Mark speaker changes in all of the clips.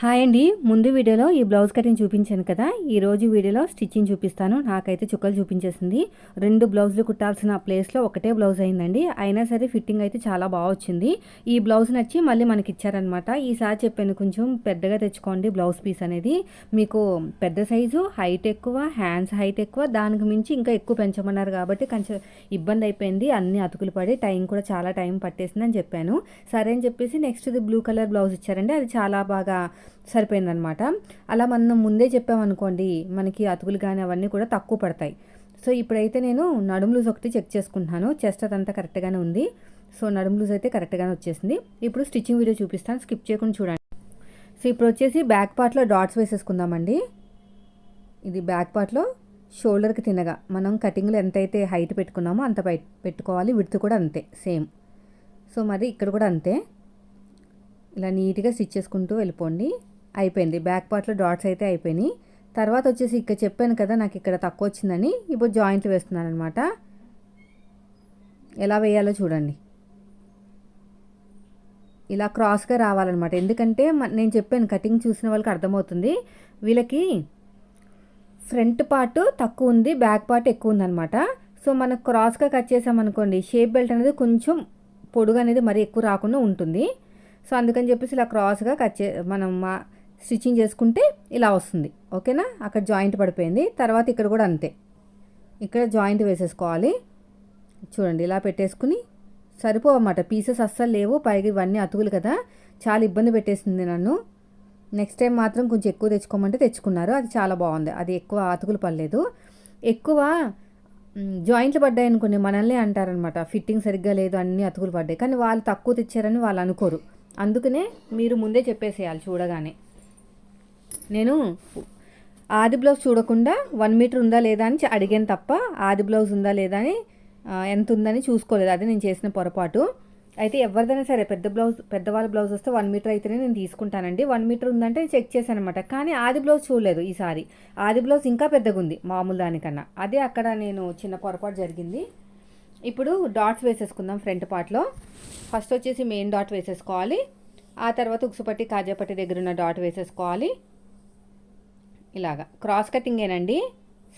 Speaker 1: Hi అండి. ముందు వీడియోలో ఈ బ్లౌజ్ కటింగ్ చూపించాను కదా. ఈరోజు వీడియోలో స్టిచ్చింగ్ చూపిస్తాను. నాకైతే చుక్కలు చూపించేసింది. రెండు బ్లౌజులు కుట్టాల్సిన ప్లేస్లో ఒకటే బ్లౌజ్ అయిందండి. అయినా సరే ఫిట్టింగ్ అయితే చాలా బాగా వచ్చింది. ఈ బ్లౌజ్ నచ్చి మళ్ళీ మనకి ఇచ్చారనమాట ఈసారి చెప్పాను కొంచెం పెద్దగా తెచ్చుకోండి బ్లౌజ్ పీస్ అనేది. మీకు పెద్ద సైజు హైట్ ఎక్కువ హ్యాండ్స్ హైట్ ఎక్కువ దానికి మించి ఇంకా ఎక్కువ పెంచమన్నారు కాబట్టి కొంచెం ఇబ్బంది అయిపోయింది. అన్ని అతుకులు పడి టైం కూడా చాలా టైం పట్టేసిందని చెప్పాను. సరే అని చెప్పేసి నెక్స్ట్ ఇది బ్లూ కలర్ బ్లౌజ్ ఇచ్చారండి. అది చాలా బాగా సరిపోయిందనమాట అలా మనం ముందే చెప్పామనుకోండి మనకి అతుకులు కానీ అవన్నీ కూడా తక్కువ పడతాయి. సో ఇప్పుడైతే నేను నడుము లూజ్ ఒకటి చెక్ చేసుకుంటున్నాను. చెస్ట్ అదంతా కరెక్ట్గానే ఉంది. సో నడుము లూజ్ అయితే కరెక్ట్గానే వచ్చేసింది. ఇప్పుడు స్టిచ్చింగ్ వీడియో చూపిస్తాను. స్కిప్ చేయకుండా చూడండి. సో ఇప్పుడు వచ్చేసి బ్యాక్ పార్ట్లో డాట్స్ వేసేసుకుందామండి. ఇది బ్యాక్ పార్ట్లో షోల్డర్కి తినగా. మనం కటింగ్లో ఎంతైతే హైట్ పెట్టుకున్నామో అంత పెట్టుకోవాలి. విడ్త్ కూడా అంతే. సేమ్. సో మరి ఇక్కడ కూడా అంతే. ఇలా నీట్గా స్టిచ్ చేసుకుంటూ వెళ్ళిపోండి. అయిపోయింది. బ్యాక్ పార్ట్లో డాట్స్ అయితే అయిపోయినాయి. తర్వాత వచ్చేసి ఇక్కడ చెప్పాను కదా నాకు ఇక్కడ తక్కువ వచ్చిందని. ఇప్పుడు జాయింట్లు వేస్తున్నాను అనమాట ఎలా వేయాలో చూడండి. ఇలా క్రాస్గా రావాలన్నమాట. ఎందుకంటే మ- నేను చెప్పాను కటింగ్ చూసిన వాళ్ళకి అర్థమవుతుంది. వీళ్ళకి ఫ్రంట్ పార్ట్ తక్కువ ఉంది బ్యాక్ పార్ట్ ఎక్కువ ఉందన్నమాట. సో మనం క్రాస్గా కట్ చేసామనుకోండి షేప్ బెల్ట్ అనేది కొంచెం పొడుగు అనేది మరీ ఎక్కువ రాకుండా ఉంటుంది. సో అందుకని చెప్పేసి ఇలా క్రాస్గా కట్ చే మనం మా- స్టిచ్చింగ్ చేసుకుంటే ఇలా వస్తుంది. ఓకేనా? అక్కడ జాయింట్ పడిపోయింది. తర్వాత ఇక్కడ కూడా అంతే. ఇక్కడ జాయింట్ వేసేసుకోవాలి. చూడండి ఇలా పెట్టేసుకుని సరిపోవన్నమాట. పీసెస్ అస్సలు లేవు పైగా ఇవన్నీ అతుకులు కదా. చాలా ఇబ్బంది పెట్టేసింది నన్ను. నెక్స్ట్ టైం మాత్రం కొంచెం ఎక్కువ తెచ్చుకోమంటే తెచ్చుకున్నారు. అది చాలా బాగుంది. అది ఎక్కువ అతుకులు పడలేదు. ఎక్కువ జాయింట్లు పడ్డాయి అనుకోండి మనల్ని అంటారనమాట ఫిట్టింగ్ సరిగ్గా లేదు అన్ని అతుకులు పడ్డాయి. కానీ వాళ్ళు తక్కువ తెచ్చారని వాళ్ళు అనుకోరు. అందుకనే మీరు ముందే చెప్పేసేయాలి చూడగానే. నేను ఆది బ్లౌజ్ చూడకుండా వన్ మీటర్ ఉందా లేదా అని అడిగాను తప్ప ఆది బ్లౌజ్ ఉందా లేదా అని ఎంత ఉందని చూసుకోలేదు. అది నేను చేసిన పొరపాటు. అయితే ఎవరిదైనా సరే పెద్ద బ్లౌజ్ పెద్దవాళ్ళ బ్లౌజ్ వస్తే వన్ మీటర్ అయితేనే నేను తీసుకుంటానండి. వన్ మీటర్ ఉందంటే చెక్ చేశాను అనమాట కానీ ఆది బ్లౌజ్ చూడలేదు ఈసారి. ఆది బ్లౌజ్ ఇంకా పెద్దగా ఉంది మామూలు దానికన్నా. అదే అక్కడ నేను చిన్న పొరపాటు జరిగింది. ఇప్పుడు డాట్స్ వేసేసుకుందాం ఫ్రంట్ పార్ట్లో ఫస్ట్ వచ్చేసి మెయిన్ డాట్ వేసేసుకోవాలి. ఆ తర్వాత ఉక్సుపట్టి కాజాపట్టి దగ్గర ఉన్న డాట్ వేసేసుకోవాలి. ఇలాగా. క్రాస్ కటింగేనండి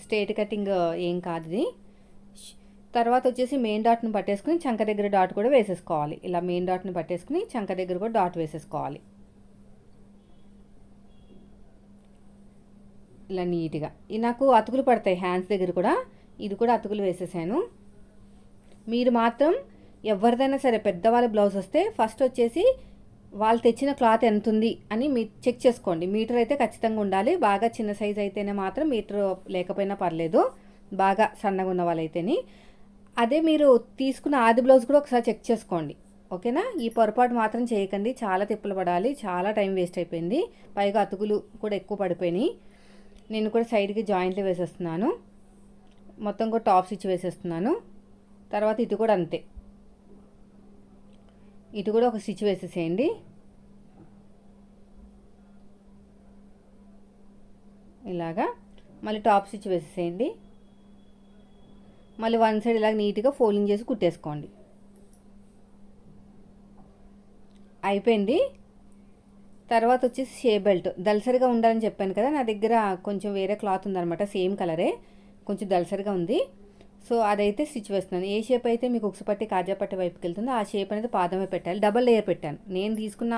Speaker 1: స్ట్రేట్ కటింగ్ ఏం కాదు ఇది తర్వాత వచ్చేసి మెయిన్ డాట్ని పట్టేసుకుని చంక దగ్గర డాట్ కూడా వేసేసుకోవాలి. ఇలా మెయిన్ డాట్ని పట్టేసుకుని చంక దగ్గర కూడా డాట్ వేసేసుకోవాలి. ఇలా నీట్గా నాకు అతుకులు పడతాయి హ్యాండ్స్ దగ్గర కూడా. ఇది కూడా అతుకులు వేసేసాను. మీరు మాత్రం ఎవరిదైనా సరే పెద్దవాళ్ళ బ్లౌజ్ వస్తే ఫస్ట్ వచ్చేసి వాళ్ళు తెచ్చిన క్లాత్ ఎంత ఉంది అని మీ చెక్ చేసుకోండి. మీటర్ అయితే ఖచ్చితంగా ఉండాలి. బాగా చిన్న సైజ్ అయితేనే మాత్రం మీటర్ లేకపోయినా పర్లేదు. బాగా సన్నగా ఉన్న వాళ్ళైతేని. అదే మీరు తీసుకున్న ఆది బ్లౌజ్ కూడా ఒకసారి చెక్ చేసుకోండి. ఓకేనా? ఈ పొరపాటు మాత్రం చేయకండి. చాలా తిప్పలు పడాలి. చాలా టైం వేస్ట్ అయిపోయింది. పైగా అతుకులు కూడా ఎక్కువ పడిపోయినాయి. నేను కూడా సైడ్కి జాయింట్లు వేసేస్తున్నాను. మొత్తం కూడా టాప్ స్టిచ్ వేసేస్తున్నాను. తర్వాత ఇటు కూడా అంతే. ఇటు కూడా ఒక స్టిచ్ వేసేసేయండి. ఇలాగా. మళ్ళీ టాప్ స్టిచ్ వేసేసేయండి. మళ్ళీ వన్ సైడ్ ఇలాగ నీట్గా ఫోల్డింగ్ చేసి కుట్టేసుకోండి. అయిపోయింది. తర్వాత వచ్చేసి షే బెల్ట్. దలసరిగా ఉండాలని చెప్పాను కదా నా దగ్గర కొంచెం వేరే క్లాత్ ఉందనమాట సేమ్ కలరే. కొంచెం దలసరిగా ఉంది. సో అదైతే స్టిచ్ వేస్తున్నాను. ఏ షేప్ అయితే మీకు ఉక్సుపట్టి కాజాపట్టి వైపుకి వెళ్తుందో ఆ షేప్ అనేది పాదమే పెట్టాలి. డబల్ లేయర్ పెట్టాను. నేను తీసుకున్న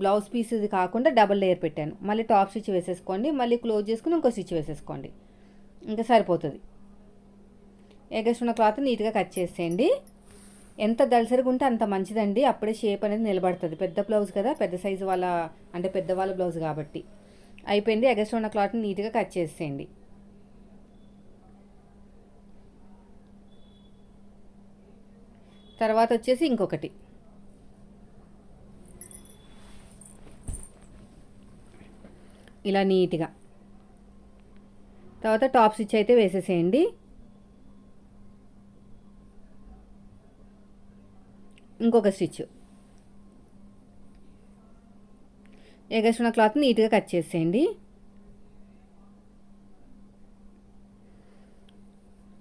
Speaker 1: బ్లౌజ్ పీస్ ఇది కాకుండా డబల్ లేయర్ పెట్టాను. మళ్ళీ టాప్ స్టిచ్ వేసేసుకోండి. మళ్ళీ క్లోజ్ చేసుకుని ఇంకో స్టిచ్ వేసేసుకోండి. ఇంకా సరిపోతుంది. ఎగస్ట్ ఉన్న క్లాత్ నీట్గా కట్ చేసేయండి. ఎంత దళసరిగా ఉంటే అంత మంచిదండి. అప్పుడే షేప్ అనేది నిలబడుతుంది. పెద్ద బ్లౌజ్ కదా. పెద్ద సైజు వాళ్ళ అంటే పెద్దవాళ్ళ బ్లౌజ్ కాబట్టి. అయిపోయింది. ఎగస్ట్ ఉన్న క్లాత్ని నీట్గా కట్ చేసేయండి. తర్వాత వచ్చేసి ఇంకొకటి. ఇలా నీట్గా. తర్వాత టాప్ స్టిచ్ అయితే వేసేసేయండి. ఇంకొక స్టిచ్. ఎగస్ట్రున్న క్లాత్ నీట్గా కట్ చేసేయండి.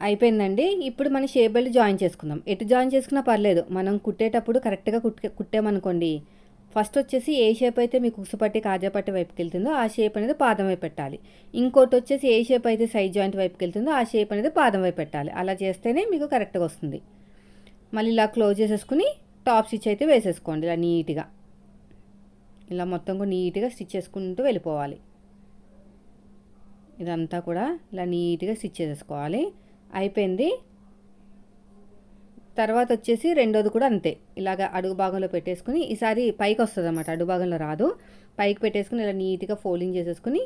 Speaker 1: అయిపోయిందండి. ఇప్పుడు మనం షేప్ బెల్ట్ జాయిన్ చేసుకుందాం. ఎటు జాయిన్ చేసుకున్నా పర్లేదు. మనం కుట్టేటప్పుడు కరెక్ట్గా కుట్టే కుట్టామనుకోండి. ఫస్ట్ వచ్చేసి ఏ షేప్ అయితే మీకు ఉసుపట్టి కాజాపట్టి వైపుకి వెళ్తుందో ఆ షేప్ అనేది పాదం వైపు పెట్టాలి. ఇంకోటి వచ్చేసి ఏ షేప్ అయితే సైడ్ జాయింట్ వైపుకి వెళ్తుందో ఆ షేప్ అనేది పాదం వైపు పెట్టాలి. అలా చేస్తేనే మీకు కరెక్ట్గా వస్తుంది. మళ్ళీ ఇలా క్లోజ్ చేసేసుకుని టాప్ స్టిచ్ అయితే వేసేసుకోండి ఇలా నీట్గా. ఇలా మొత్తం కూడా నీట్గా స్టిచ్ చేసుకుంటూ వెళ్ళిపోవాలి. ఇదంతా కూడా ఇలా నీట్గా స్టిచ్ చేసేసుకోవాలి. అయిపోయింది. తర్వాత వచ్చేసి రెండోది కూడా అంతే. ఇలాగ అడుగు భాగంలో పెట్టేసుకుని ఈసారి పైకి వస్తుంది అన్నమాట అడుగు భాగంలో రాదు. పైకి పెట్టేసుకుని ఇలా నీట్గా ఫోల్డింగ్ చేసేసుకుని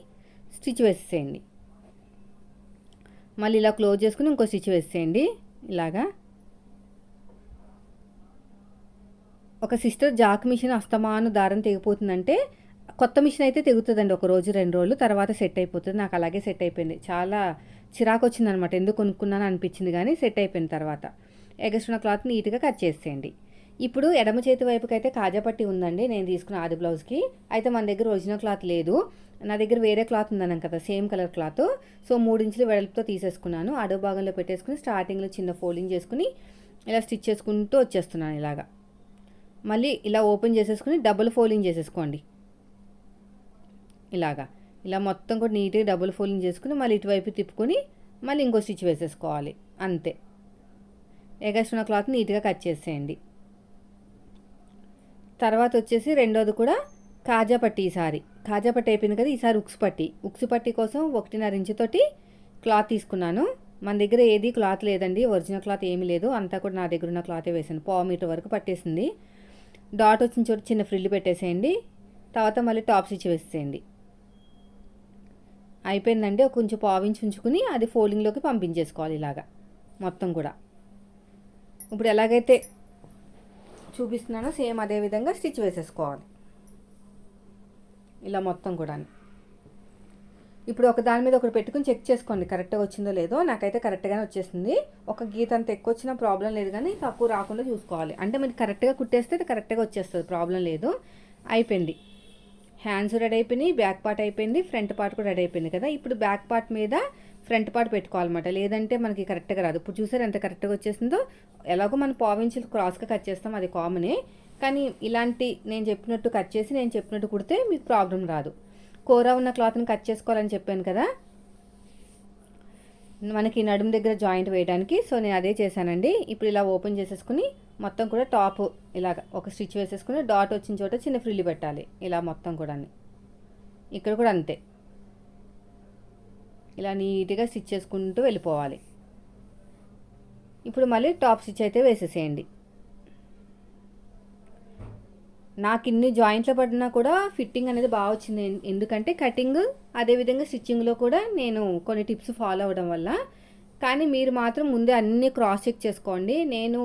Speaker 1: స్టిచ్ వేసేసేయండి. మళ్ళీ ఇలా క్లోజ్ చేసుకుని ఇంకో స్టిచ్ వేసేయండి ఇలాగా. ఒక సిస్టర్ జాక్ మిషన్ అస్తమాను దారం తెగిపోతుందంటే కొత్త మిషన్ అయితే తెగుతుందండి ఒక రోజు రెండు రోజులు తర్వాత సెట్ అయిపోతుంది. నాకు అలాగే సెట్ అయిపోయింది. చాలా చిరాకు వచ్చిందనమాట ఎందుకు కొనుక్కున్నాను అనిపించింది కానీ సెట్ అయిపోయిన తర్వాత. ఎగస్ట్రున్న క్లాత్ నీట్గా కట్ చేసేయండి. ఇప్పుడు ఎడమ చేతి వైపుకైతే కాజాపట్టి ఉందండి. నేను తీసుకున్న ఆది బ్లౌజ్కి. అయితే మన దగ్గర ఒరిజినల్ క్లాత్ లేదు. నా దగ్గర వేరే క్లాత్ ఉందన్నాను కదా సేమ్ కలర్ క్లాత్. సో మూడించులు వెడల్పుతో తీసేసుకున్నాను. అడుగు భాగంలో పెట్టేసుకుని స్టార్టింగ్లో చిన్న ఫోల్డింగ్ చేసుకుని ఇలా స్టిచ్ చేసుకుంటూ వచ్చేస్తున్నాను ఇలాగా. మళ్ళీ ఇలా ఓపెన్ చేసేసుకుని డబుల్ ఫోల్డింగ్ చేసేసుకోండి. ఇలాగా. ఇలా మొత్తం కూడా నీట్గా డబుల్ ఫోల్డింగ్ చేసుకుని మళ్ళీ ఇటువైపు తిప్పుకొని మళ్ళీ ఇంకో స్టిచ్ వేసేసుకోవాలి. అంతే. ఎగస్ట్రున్న క్లాత్ నీట్గా కట్ చేసేయండి. తర్వాత వచ్చేసి రెండోది కూడా కాజా పట్టి ఈసారి. కాజా పట్టి అయిపోయింది కదా ఈసారి ఉక్స్ పట్టి. ఉక్స్ పట్టి కోసం ఒకటిన్నర ఇంచుతోటి క్లాత్ తీసుకున్నాను. మన దగ్గర ఏది క్లాత్ లేదండి ఒరిజినల్ క్లాత్ ఏమీ లేదు. అంతా కూడా నా దగ్గర ఉన్న క్లాతే వేసాను. పావు మీటర్ వరకు పట్టేసింది. డాట్ వచ్చిన చోటు చిన్న ఫ్రిల్ పెట్టేసేయండి. తర్వాత మళ్ళీ టాప్ స్టిచ్ వేసేయండి అయిపోయిందండి. ఒక కొంచెం పావించి ఉంచుకుని అది ఫోల్డింగ్లోకి పంపించేసుకోవాలి ఇలాగా. మొత్తం కూడా. ఇప్పుడు ఎలాగైతే చూపిస్తున్నానో సేమ్ అదే విధంగా స్టిచ్ వేసేసుకోవాలి. ఇలా మొత్తం కూడా ఇప్పుడు ఒక దాని మీద ఒకటి పెట్టుకుని చెక్ చేసుకోండి. కరెక్ట్గా వచ్చిందో లేదో. నాకైతే కరెక్ట్గానే వచ్చేసింది. ఒక గీత అంత ఎక్కువ వచ్చినా ప్రాబ్లం లేదు కానీ తక్కువ రాకుండా చూసుకోవాలి. అంటే మీరు కరెక్ట్గా కుట్టేస్తే అది కరెక్ట్గా వచ్చేస్తుంది. ప్రాబ్లం లేదు. అయిపోయింది. హ్యాండ్స్ రెడీ అయిపోయినాయి బ్యాక్ పార్ట్ అయిపోయింది ఫ్రంట్ పార్ట్ కూడా రెడీ అయిపోయింది కదా. ఇప్పుడు బ్యాక్ పార్ట్ మీద ఫ్రంట్ పార్ట్ పెట్టుకోవాలన్నమాట. లేదంటే మనకి కరెక్ట్గా రాదు. ఇప్పుడు చూసారు ఎంత కరెక్ట్గా వచ్చేసిందో? ఎలాగో మనం పావించులు క్రాస్గా కట్ చేస్తాం అది కామనే. కానీ ఇలాంటి నేను చెప్పినట్టు కట్ చేసి నేను చెప్పినట్టు కుడితే మీకు ప్రాబ్లం రాదు. కూర ఉన్న క్లాత్ని కట్ చేసుకోవాలని చెప్పాను కదా. మనకి నడుము దగ్గర జాయింట్ వేయడానికి సో నేను అదే చేశానండి. ఇప్పుడు ఇలా ఓపెన్ చేసేసుకుని మొత్తం కూడా టాప్ ఇలాగ ఒక స్టిచ్ వేసేసుకుని డాట్ వచ్చిన చోట చిన్న ఫ్రిల్లు పెట్టాలి ఇలా మొత్తం కూడా ఇక్కడ కూడా అంతే. ఇలా నీట్గా స్టిచ్ చేసుకుంటూ వెళ్ళిపోవాలి. ఇప్పుడు మళ్ళీ టాప్ స్టిచ్ అయితే వేసేసేయండి. నాకు ఇన్ని జాయింట్లో పడినా కూడా ఫిట్టింగ్ అనేది బాగా వచ్చింది. ఎందుకంటే కటింగ్ అదేవిధంగా స్టిచ్చింగ్లో కూడా నేను కొన్ని టిప్స్ ఫాలో అవ్వడం వల్ల. కానీ మీరు మాత్రం ముందే అన్నీ క్రాస్ చెక్ చేసుకోండి. నేను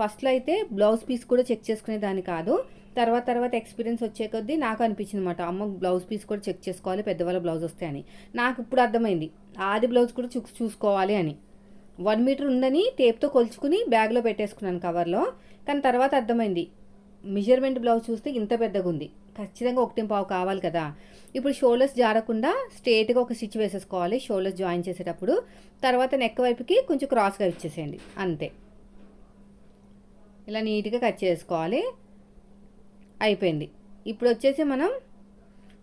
Speaker 1: ఫస్ట్లో అయితే బ్లౌజ్ పీస్ కూడా చెక్ చేసుకునేదాన్ని కాదు. తర్వాత తర్వాత ఎక్స్పీరియన్స్ వచ్చే కొద్దీ నాకు అనిపించింది అనమాట అమ్మ బ్లౌజ్ పీస్ కూడా చెక్ చేసుకోవాలి పెద్దవాళ్ళ బ్లౌజ్ వస్తే అని నాకు ఇప్పుడు అర్థమైంది. ఆది బ్లౌజ్ కూడా చూ చూసుకోవాలి అని. వన్ మీటర్ ఉందని టేప్తో కొలుచుకుని బ్యాగ్లో పెట్టేసుకున్నాను కవర్లో. కానీ తర్వాత అర్థమైంది. మెజర్మెంట్ బ్లౌజ్ చూస్తే ఇంత పెద్దగా ఉంది ఖచ్చితంగా ఒకటి పావు కావాలి కదా. ఇప్పుడు షోల్డర్స్ జారకుండా స్ట్రేట్గా ఒక స్టిచ్ వేసేసుకోవాలి షోల్డర్స్ జాయిన్ చేసేటప్పుడు. తర్వాత నెక్ వైపుకి కొంచెం క్రాస్గా ఇచ్చేసేయండి. అంతే. ఇలా నీట్గా కట్ చేసుకోవాలి. అయిపోయింది. ఇప్పుడు వచ్చేసి మనం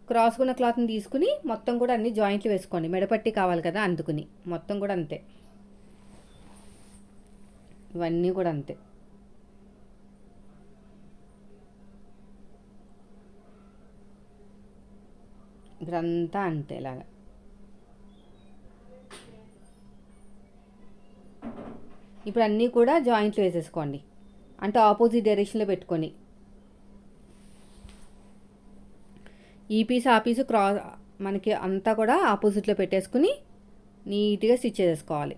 Speaker 1: క్రాస్కున్న క్లాత్ని తీసుకుని మొత్తం కూడా అన్ని జాయింట్లు వేసుకోండి. మెడపట్టి కావాలి కదా అందుకుని. మొత్తం కూడా అంతే. ఇవన్నీ కూడా అంతే. ఇప్పుడంతా అంతే ఇలాగా. ఇప్పుడు అన్నీ కూడా జాయింట్లు వేసేసుకోండి. అంటే ఆపోజిట్ డైరెక్షన్లో పెట్టుకొని. ఈ పీస్ ఆ పీస్ క్రా మనకి అంతా కూడా ఆపోజిట్లో పెట్టేసుకుని నీట్గా స్టిచ్ చేసేసుకోవాలి.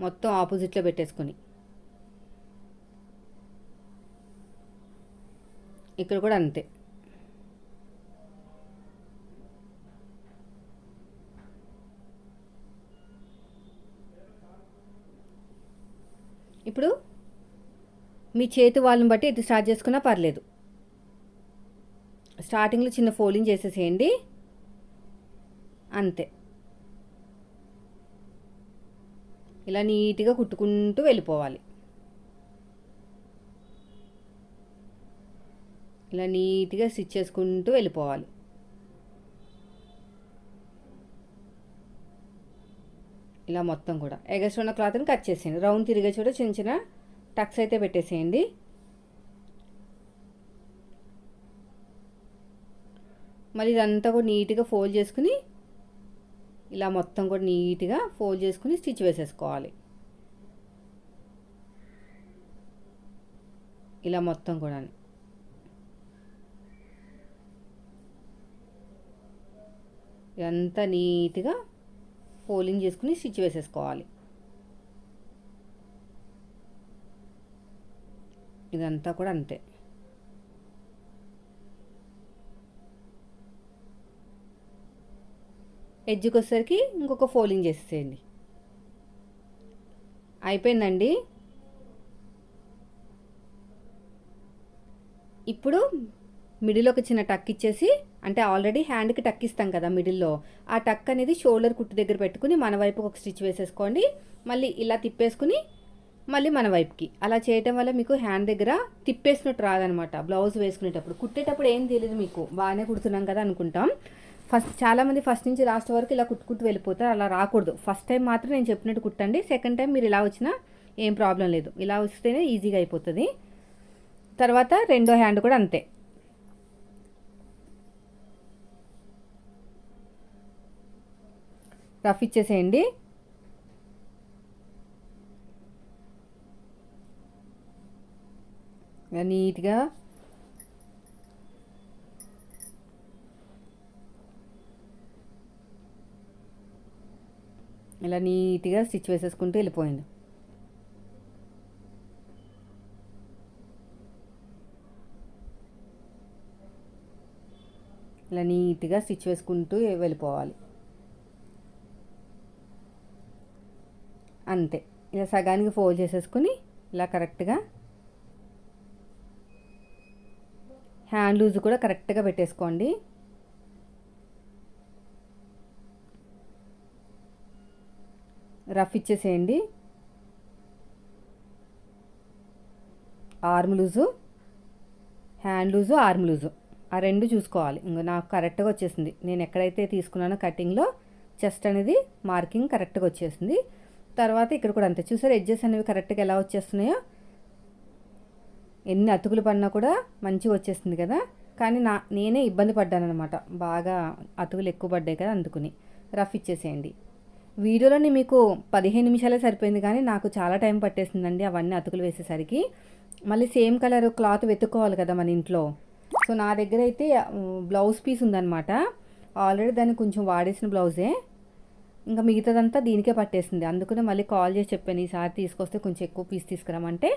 Speaker 1: మొత్తం ఆపోజిట్లో పెట్టేసుకొని. ఇక్కడ కూడా అంతే. ఇప్పుడు మీ చేతి వాళ్ళని బట్టి ఎత్తు స్టార్ట్ చేసుకున్నా పర్లేదు. స్టార్టింగ్లో చిన్న ఫోల్డింగ్ చేసేసేయండి. అంతే. ఇలా నీట్గా కుట్టుకుంటూ వెళ్ళిపోవాలి. ఇలా నీట్గా స్టిచ్ చేసుకుంటూ వెళ్ళిపోవాలి. ఇలా మొత్తం కూడా. ఎగస్ట్ ఉన్న క్లాత్ని కట్ చేసేయండి. రౌండ్ తిరిగే చోట చిన్న చిన్న టక్స్ అయితే పెట్టేసేయండి. మళ్ళీ ఇదంతా కూడా నీట్గా ఫోల్డ్ చేసుకుని ఇలా మొత్తం కూడా నీట్గా ఫోల్డ్ చేసుకుని స్టిచ్ వేసేసుకోవాలి. ఇలా మొత్తం కూడా. ఇదంతా నీట్గా ఫోల్డింగ్ చేసుకుని స్టిచ్ వేసేసుకోవాలి. ఇదంతా కూడా అంతే. ఎడ్జ్కి వచ్చేసరికి ఇంకొక ఫోల్డింగ్ చేసేయండి అయిపోయిందండి. ఇప్పుడు మిడిల్ ఒక చిన్న టక్ ఇచ్చేసి అంటే ఆల్రెడీ హ్యాండ్కి టక్ ఇస్తాం కదా మిడిల్లో. ఆ టక్ అనేది షోల్డర్ కుట్టు దగ్గర పెట్టుకుని మన వైపు ఒక స్టిచ్ వేసేసుకోండి. మళ్ళీ ఇలా తిప్పేసుకుని మళ్ళీ మన వైపుకి. అలా చేయటం వల్ల మీకు హ్యాండ్ దగ్గర తిప్పేసినట్టు రాదనమాట. బ్లౌజ్ వేసుకునేటప్పుడు. కుట్టేటప్పుడు ఏం తెలియదు మీకు. బాగానే కుడుతున్నాం కదా అనుకుంటాం. ఫస్ట్ చాలామంది ఫస్ట్ నుంచి లాస్ట్ వరకు ఇలా కుట్టుకుంటూ వెళ్ళిపోతారు. అలా రాకూడదు. ఫస్ట్ టైం మాత్రం నేను చెప్పినట్టు కుట్టండి. సెకండ్ టైం మీరు ఇలా వచ్చినా ఏం ప్రాబ్లం లేదు. ఇలా వస్తేనే ఈజీగా అయిపోతుంది. తర్వాత రెండో హ్యాండ్ కూడా అంతే. రఫ్ ఇచ్చేసేయండి. నీట్గా ఇలా నీట్గా స్టిచ్ వేసేసుకుంటూ వెళ్ళిపోయింది. ఇలా నీట్గా స్టిచ్ వేసుకుంటూ వెళ్ళిపోవాలి. అంతే. ఇలా సగానికి ఫోల్డ్ చేసేసుకుని ఇలా కరెక్ట్గా హ్యాండ్ లూజ్ కూడా కరెక్ట్గా పెట్టేసుకోండి. రఫ్ ఇచ్చేసేయండి. Arm loose hand loose arm loose. ఆ రెండు చూసుకోవాలి. ఇంకా నాకు కరెక్ట్గా వచ్చేసింది. నేను ఎక్కడైతే తీసుకున్నానో కటింగ్లో చెస్ట్ అనేది మార్కింగ్ కరెక్ట్గా వచ్చేసింది. తర్వాత ఇక్కడ కూడా అంతే. చూసారు ఎడ్జెస్ అనేవి కరెక్ట్గా ఎలా వచ్చేస్తున్నాయో? ఎన్ని అతుకులు పడినా కూడా మంచిగా వచ్చేస్తుంది కదా? కానీ నా నేనే ఇబ్బంది పడ్డాను అనమాట బాగా అతుకులు ఎక్కువ పడ్డాయి కదా అందుకుని. రఫ్ ఇచ్చేసేయండి. వీడియోలోని మీకు పదిహేను నిమిషాలే సరిపోయింది కానీ నాకు చాలా టైం పట్టేసిందండి అవన్నీ అతుకులు వేసేసరికి. మళ్ళీ సేమ్ కలర్ క్లాత్ వెతుక్కోవాలి కదా మన ఇంట్లో. సో నా దగ్గర అయితే బ్లౌజ్ పీస్ ఉందన్నమాట. ఆల్రెడీ దాన్ని కొంచెం వాడేసిన బ్లౌజే. ఇంకా మిగతాదంతా దీనికే పట్టేసింది. అందుకనే మళ్ళీ కాల్ చేసి చెప్పాను ఈసారి తీసుకొస్తే కొంచెం ఎక్కువ పీస్ తీసుకురామంటే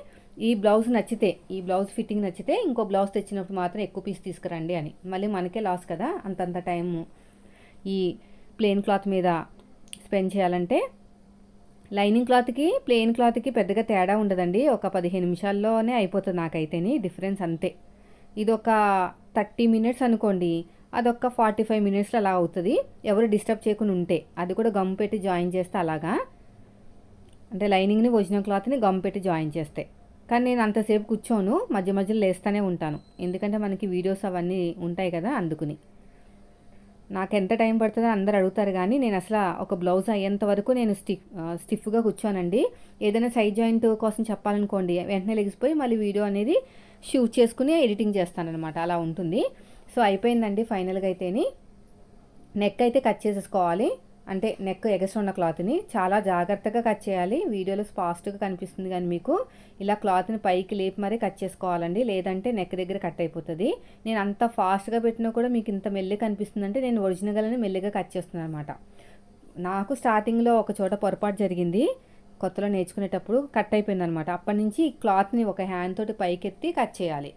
Speaker 1: ఈ బ్లౌజ్ నచ్చితే ఈ బ్లౌజ్ ఫిట్టింగ్ నచ్చితే ఇంకో బ్లౌజ్ తెచ్చినప్పుడు మాత్రం ఎక్కువ పీస్ తీసుకురండి అని. మళ్ళీ మనకే లాస్ కదా అంతంత టైము. ఈ ప్లెయిన్ క్లాత్ మీద స్పెండ్ చేయాలంటే లైనింగ్ క్లాత్కి ప్లెయిన్ క్లాత్కి పెద్దగా తేడా ఉండదండి. ఒక పదిహేను నిమిషాల్లోనే అయిపోతుంది నాకైతేనే డిఫరెన్స్ అంతే. ఇది ఒక థర్టీ మినిట్స్ అనుకోండి. అదొక ఫార్టీ ఫైవ్ మినిట్స్లో అలా అవుతుంది. ఎవరు డిస్టర్బ్ చేయకుండా ఉంటే. అది కూడా గమ్ పెట్టి జాయిన్ చేస్తే అలాగా. అంటే లైనింగ్ని ఒరిజినల్ క్లాత్ని గమ్ పెట్టి జాయిన్ చేస్తే. కానీ నేను అంతసేపు కూర్చోను. మధ్య మధ్యలో లేస్తూనే ఉంటాను. ఎందుకంటే మనకి వీడియోస్ అవన్నీ ఉంటాయి కదా అందుకుని. నాకు ఎంత టైం పడుతుందో అందరు అడుగుతారు కానీ నేను అసలు ఒక బ్లౌజ్ అయ్యేంత వరకు నేను స్టిఫ్ స్టిఫ్గా కూర్చోనండి. ఏదైనా సైడ్ జాయింట్ కోసం చెప్పాలనుకోండి వెంటనే లెగిసిపోయి మళ్ళీ వీడియో అనేది షూట్ చేసుకుని ఎడిటింగ్ చేస్తానమాట అలా ఉంటుంది. సో అయిపోయిందండి ఫైనల్గా అయితేని నెక్ అయితే కట్ చేసేసుకోవాలి. అంటే నెక్ ఎగస్ట్రా ఉన్న క్లాత్ని చాలా జాగ్రత్తగా కట్ చేయాలి. వీడియోలో ఫాస్ట్గా కనిపిస్తుంది కానీ మీకు ఇలా క్లాత్ని పైకి లేపి మరీ కట్ చేసుకోవాలండి. లేదంటే నెక్ దగ్గర కట్ అయిపోతుంది. నేను అంత ఫాస్ట్గా పెట్టినా కూడా మీకు ఇంత మెల్లిగా కనిపిస్తుందంటే నేను ఒరిజినల్గానే మెల్లిగా కట్ చేస్తున్నాను అనమాట నాకు స్టార్టింగ్లో ఒక చోట పొరపాటు జరిగింది. కొత్తలో నేర్చుకునేటప్పుడు కట్ అయిపోయింది అనమాట అప్పటి నుంచి క్లాత్ని ఒక హ్యాండ్ తోటి పైకెత్తి కట్ చేయాలి.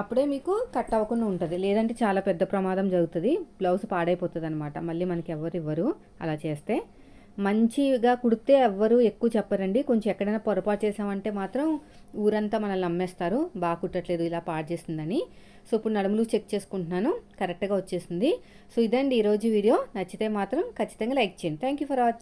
Speaker 1: అప్పుడే మీకు కట్ అవ్వకుండా ఉంటుంది. లేదంటే చాలా పెద్ద ప్రమాదం జరుగుతుంది. బ్లౌజ్ పాడైపోతుంది అనమాట మళ్ళీ మనకి ఎవరు ఇవ్వరు అలా చేస్తే. మంచిగా కుడితే ఎవ్వరు ఎక్కువ చెప్పరండి. కొంచెం ఎక్కడైనా పొరపాటు చేసామంటే మాత్రం ఊరంతా మనల్ని నమ్మేస్తారు. బాగా కుట్టట్లేదు ఇలా పాడు చేసిందని సో ఇప్పుడు నడుములు చెక్ చేసుకుంటున్నాను. కరెక్ట్గా వచ్చేసింది. సో ఇదండి ఈరోజు వీడియో. నచ్చితే మాత్రం ఖచ్చితంగా లైక్ చేయండి. Thank you for watching